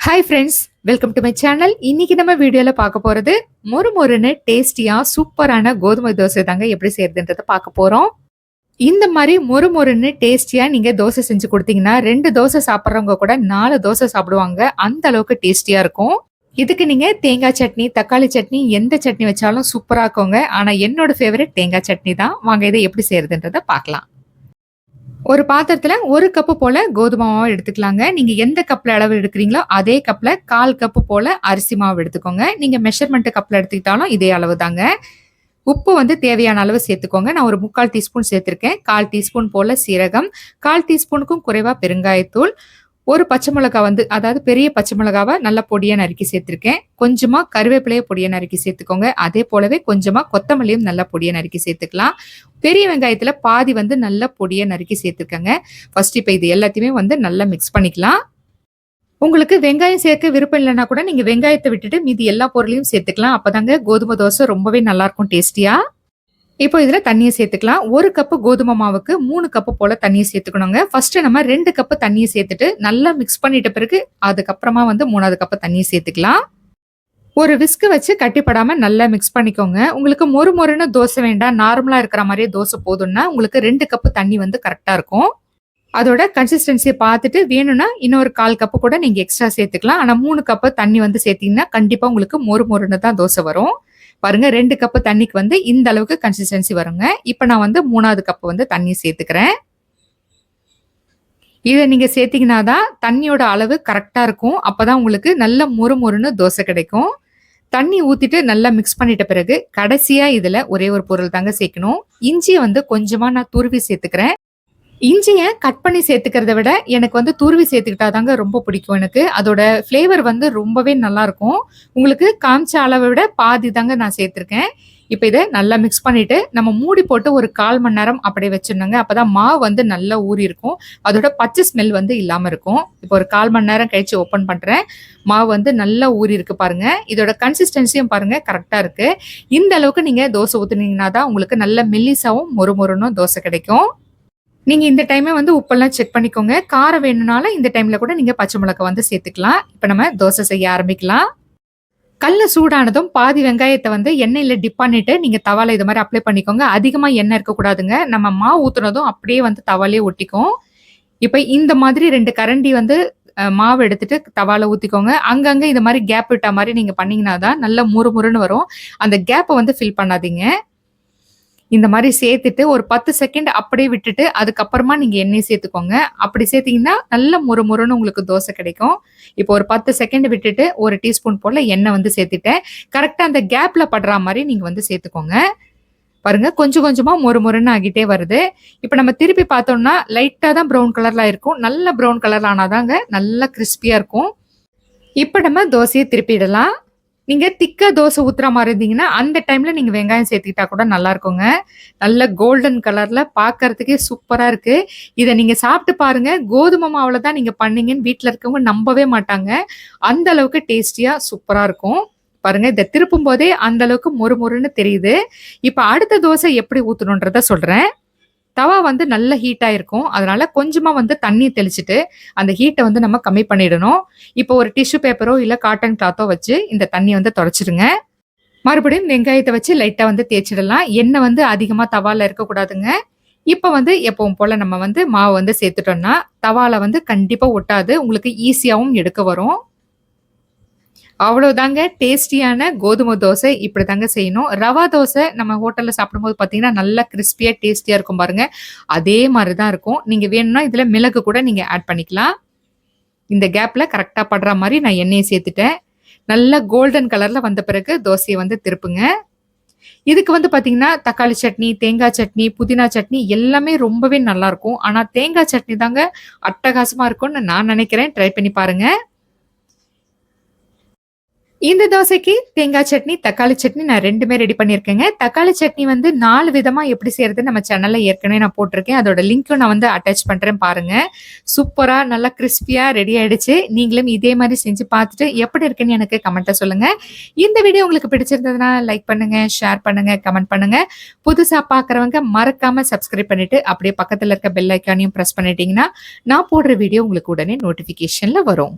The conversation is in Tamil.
Hi friends welcome to my channel இன்னைக்கு நம்ம வீடியோவில் பார்க்க போகிறது மொறு மொறுன்னு டேஸ்டியா சூப்பரான கோதுமை தோசை தாங்க எப்படி செய்யறதுன்றதை பார்க்க போகிறோம் இந்த மாதிரி மொறு மொறுன்னு டேஸ்டியா நீங்கள் தோசை செஞ்சு கொடுத்தீங்கன்னா ரெண்டு தோசை சாப்பிட்றவங்க கூட நாலு தோசை சாப்பிடுவாங்க. அந்த அளவுக்கு டேஸ்டியாக இருக்கும். இதுக்கு நீங்கள் தேங்காய் சட்னி தக்காளி சட்னி எந்த சட்னி வச்சாலும் சூப்பராக இருக்குங்க. ஆனால் என்னோட ஃபேவரட் தேங்காய் சட்னி தான். வாங்க இதை எப்படி செய்யறதுன்றதை பார்க்கலாம். ஒரு பாத்திரத்துல ஒரு கப்பு போல கோதுமை மாவு எடுத்துக்கலாங்க. நீங்க எந்த கப்ல அளவு எடுக்கிறீங்களோ அதே கப்ல கால் கப்பு போல அரிசி மாவு எடுத்துக்கோங்க. நீங்க மெஷர்மெண்ட் கப்ல எடுத்துக்கிட்டாலும் இதே அளவு தாங்க உப்பு வந்து தேவையான அளவு சேர்த்துக்கோங்க. நான் ஒரு முக்கால் டீஸ்பூன் சேர்த்திருக்கேன். கால் டீஸ்பூன் போல சீரகம். கால் டீஸ்பூனுக்கும் குறைவா பெருங்காயத்தூள். ஒரு பச்சை மிளகா வந்து அதாவது பெரிய பச்சை மிளகாவை நல்லா பொடியாக நறுக்கி சேர்த்துருக்கேன். கொஞ்சமாக கருவேப்பிலையை பொடியாக நறுக்கி சேர்த்துக்கோங்க. அதே போலவே கொஞ்சமாக கொத்தமல்லியும் நல்லா பொடியாக நறுக்கி சேர்த்துக்கலாம். பெரிய வெங்காயத்தில் பாதி வந்து நல்லா பொடியாக நறுக்கி சேர்த்துக்கங்க ஃபர்ஸ்ட் இப்போ இது எல்லாத்தையுமே வந்து நல்லா மிக்ஸ் பண்ணிக்கலாம். உங்களுக்கு வெங்காயம் சேர்க்க விருப்பம் இல்லைன்னா கூட நீங்கள் வெங்காயத்தை விட்டுட்டு மீதி எல்லா பொருளையும் சேர்த்துக்கலாம். அப்போதாங்க கோதுமை தோசை ரொம்பவே நல்லாயிருக்கும் டேஸ்டியாக இப்போ இதில் தண்ணியை சேர்த்துக்கலாம். ஒரு கப்பு கோதுமை மாவுக்கு மூணு கப்பு போல தண்ணியை சேர்த்துக்கணுங்க. ஃபர்ஸ்ட் நம்ம ரெண்டு கப்பு தண்ணியை சேர்த்துட்டு நல்லா மிக்ஸ் பண்ணிட்ட பிறகு அதுக்கப்புறமா வந்து மூணாவது கப்பு தண்ணியை சேர்த்துக்கலாம். ஒரு விஸ்கு வச்சு கட்டிப்படாமல் நல்லா மிக்ஸ் பண்ணிக்கோங்க. உங்களுக்கு மொறு மொறுன்னு தோசை வேண்டாம். நார்மலாக இருக்கிற மாதிரியே தோசை போதும்னா உங்களுக்கு ரெண்டு கப்பு தண்ணி வந்து கரெக்டாக இருக்கும். அதோட கன்சிஸ்டன்சியை பார்த்துட்டு வேணும்னா இன்னொரு கால் கப்பு கூட நீங்கள் எக்ஸ்ட்ரா சேர்த்துக்கலாம். ஆனால் மூணு கப்பு தண்ணி வந்து சேர்த்தீங்கன்னா கண்டிப்பாக உங்களுக்கு மொறு மொறுன்னு தான் தோசை வரும். பாருங்க ரெண்டு கப்பு தண்ணிக்கு வந்து இந்த அளவுக்கு கன்சிஸ்டன்சி வருங்க. இப்போ நான் வந்து மூணாவது கப்பு வந்து தண்ணி சேர்த்துக்கிறேன். இதை நீங்கள் சேர்த்தீங்கன்னா தான் தண்ணியோட அளவு கரெக்டாக இருக்கும். அப்பதான் உங்களுக்கு நல்ல மொறு மொறுன்னு தோசை கிடைக்கும். தண்ணி ஊற்றிட்டு நல்லா மிக்ஸ் பண்ணிட்ட பிறகு கடைசியாக இதில் ஒரே ஒரு பொருள் தாங்க சேர்க்கணும். இஞ்சியை வந்து கொஞ்சமாக நான் துருவி சேர்த்துக்கிறேன். இஞ்சியை கட் பண்ணி சேர்த்துக்கிறத விட எனக்கு வந்து துருவி சேர்த்துக்கிட்டா தாங்க ரொம்ப பிடிக்கும் எனக்கு. அதோட ஃப்ளேவர் வந்து ரொம்பவே நல்லா இருக்கும் உங்களுக்கு காமிச்ச அளவை விட பாதி தாங்க நான் சேர்த்துருக்கேன். இப்போ இதை நல்லா மிக்ஸ் பண்ணிட்டு நம்ம மூடி போட்டு ஒரு கால் மணி நேரம் அப்படியே வச்சிருந்தோங்க அப்பதான் மாவு வந்து நல்லா ஊறி இருக்கும். அதோட பச்சை ஸ்மெல் வந்து இல்லாம இருக்கும். இப்போ ஒரு கால் மணி நேரம் கழிச்சு ஓப்பன் பண்றேன். மாவு வந்து நல்லா ஊறி இருக்கு பாருங்க. இதோட கன்சிஸ்டன்சியும் பாருங்க கரெக்டா இருக்கு. இந்த அளவுக்கு நீங்க தோசை ஊத்துனீங்கன்னா தான் உங்களுக்கு நல்ல மெல்லிசாவும் மொறு மொறுனும் தோசை கிடைக்கும். நீங்க இந்த டைமே வந்து உப்பெல்லாம் செக் பண்ணிக்கோங்க. காரம் வேணும்னாலும் இந்த டைம்ல கூட நீங்க பச்சை மிளகாய் வந்து சேர்த்துக்கலாம். இப்போ நம்ம தோசை செய்ய ஆரம்பிக்கலாம். கல்ல சூடானதும் பாதி வெங்காயத்தை வந்து எண்ணெயில டிப் பண்ணிட்டு நீங்க தவால இது மாதிரி அப்ளை பண்ணிக்கோங்க. அதிகமா எண்ணெய் இருக்கக்கூடாதுங்க. நம்ம மாவு ஊத்துனதும் அப்படியே வந்து தவாலே ஒட்டிக்கும் இப்போ இந்த மாதிரி ரெண்டு கரண்டி வந்து மாவு எடுத்துட்டு தவால ஊத்திக்கோங்க. அங்கங்க இந்த மாதிரி கேப் விட்ட மாதிரி நீங்க பண்ணீங்கன்னா தான் நல்ல முறு முறுன்னு வரும். அந்த கேப்பை வந்து ஃபில் பண்ணாதீங்க. இந்த மாதிரி சேர்த்துட்டு ஒரு பத்து செகண்ட் அப்படியே விட்டுட்டு அதுக்கப்புறமா நீங்க எண்ணெய் சேர்த்துக்கோங்க. அப்படி சேர்த்தீங்கன்னா நல்ல முறு முறுன்னு உங்களுக்கு தோசை கிடைக்கும். இப்போ ஒரு பத்து செகண்ட் விட்டுட்டு ஒரு டீஸ்பூன் போல எண்ணெய் வந்து சேர்த்துட்டேன். கரெக்டா அந்த கேப்ல படுற மாதிரி நீங்க வந்து சேர்த்துக்கோங்க. பாருங்க கொஞ்சம் கொஞ்சமா மொறு மொறுன்னு ஆகிட்டே வருது. இப்போ நம்ம திருப்பி பார்த்தோம்னா லைட்டா தான் ப்ரௌன் கலர்ல இருக்கும். நல்ல ப்ரௌன் கலர் ஆனாதாங்க நல்லா கிறிஸ்பியா இருக்கும். இப்போ நம்ம தோசையை திருப்பிடலாம். நீங்க திக்கா தோசை ஊத்துற மாதிரி இருந்தீங்கன்னா அந்த டைம்ல நீங்க வெங்காயம் சேர்த்துக்கிட்டா கூட நல்லா இருக்குங்க. நல்ல கோல்டன் கலர்ல பார்க்கறதுக்கே சூப்பரா இருக்கு. இதை நீங்க சாப்பிட்டு பாருங்க. கோதுமை மாவுல தான் நீங்க பண்ணீங்கன்னு வீட்டுல இருக்கவங்க நம்பவே மாட்டாங்க. அந்த அளவுக்கு டேஸ்டியா சூப்பரா இருக்கும். பாருங்க இதை திருப்பும் போதே அந்த அளவுக்கு மொறு மொறுன்னு தெரியுது. இப்ப அடுத்த தோசை எப்படி ஊத்தணுன்றத சொல்றேன். தவா வந்து நல்ல ஹீட்டாக இருக்கும். அதனால கொஞ்சமாக வந்து தண்ணி தெளிச்சுட்டு அந்த ஹீட்டை வந்து நம்ம கம்மி பண்ணிடணும். இப்போ ஒரு டிஷ்யூ பேப்பரோ இல்லை காட்டன் கிளாத்தோ வச்சு இந்த தண்ணியை வந்து தொடச்சிடுங்க மறுபடியும் வெங்காயத்தை வச்சு லைட்டாக வந்து தேய்ச்சிடலாம். எண்ணெய் வந்து அதிகமாக தவாவில் இருக்கக்கூடாதுங்க இப்போ வந்து எப்பவும் போல் நம்ம வந்து மாவு வந்து சேர்த்துட்டோம்னா தவாவில் வந்து கண்டிப்பாக ஒட்டாது. உங்களுக்கு ஈஸியாகவும் எடுக்க வரும். அவ்வளோதாங்க டேஸ்டியான கோதுமை தோசை இப்படி தாங்க செய்யணும். ரவா தோசை நம்ம ஹோட்டலில் சாப்பிடும்போது பார்த்தீங்கன்னா நல்லா கிறிஸ்பியாக டேஸ்டியாக இருக்கும் பாருங்கள் அதே மாதிரி தான் இருக்கும். நீங்கள் வேணும்னா இதில் மிளகு கூட நீங்கள் ஆட் பண்ணிக்கலாம். இந்த கேப்பில் கரெக்டாக படுற மாதிரி நான் எண்ணெயை சேர்த்துட்டேன். நல்லா கோல்டன் கலரில் வந்த பிறகு தோசையை வந்து திருப்புங்க. இதுக்கு வந்து பார்த்தீங்கன்னா தக்காளி சட்னி தேங்காய் சட்னி புதினா சட்னி எல்லாமே ரொம்பவே நல்லாயிருக்கும் ஆனால் தேங்காய் சட்னி தாங்க அட்டகாசமாக இருக்கும்னு நான் நினைக்கிறேன். ட்ரை பண்ணி பாருங்கள் இந்த தோசைக்கு தேங்காய் சட்னி தக்காளி சட்னி நான் ரெண்டுமே ரெடி பண்ணியிருக்கேங்க. தக்காளி சட்னி வந்து நாலு விதமா எப்படி செய்யறது நம்ம சேனல்ல ஏற்கனவே நான் போட்டிருக்கேன். அதோட லிங்க்கும் நான் வந்து அட்டாச் பண்றேன் பாருங்க. சூப்பரா நல்லா கிறிஸ்பியா ரெடி ஆயிடுச்சு. நீங்களும் இதே மாதிரி செஞ்சு பார்த்துட்டு எப்படி இருக்குன்னு எனக்கு கமெண்ட்டை சொல்லுங்க. இந்த வீடியோ உங்களுக்கு பிடிச்சிருந்ததுன்னா லைக் பண்ணுங்க ஷேர் பண்ணுங்க கமெண்ட் பண்ணுங்க. புதுசா பாக்குறவங்க மறக்காம சப்ஸ்கிரைப் பண்ணிட்டு அப்படியே பக்கத்துல இருக்க பெல் ஐக்கானையும் ப்ரெஸ் பண்ணிட்டீங்கன்னா நான் போடுற வீடியோ உங்களுக்கு உடனே நோட்டிபிகேஷன்ல வரும்.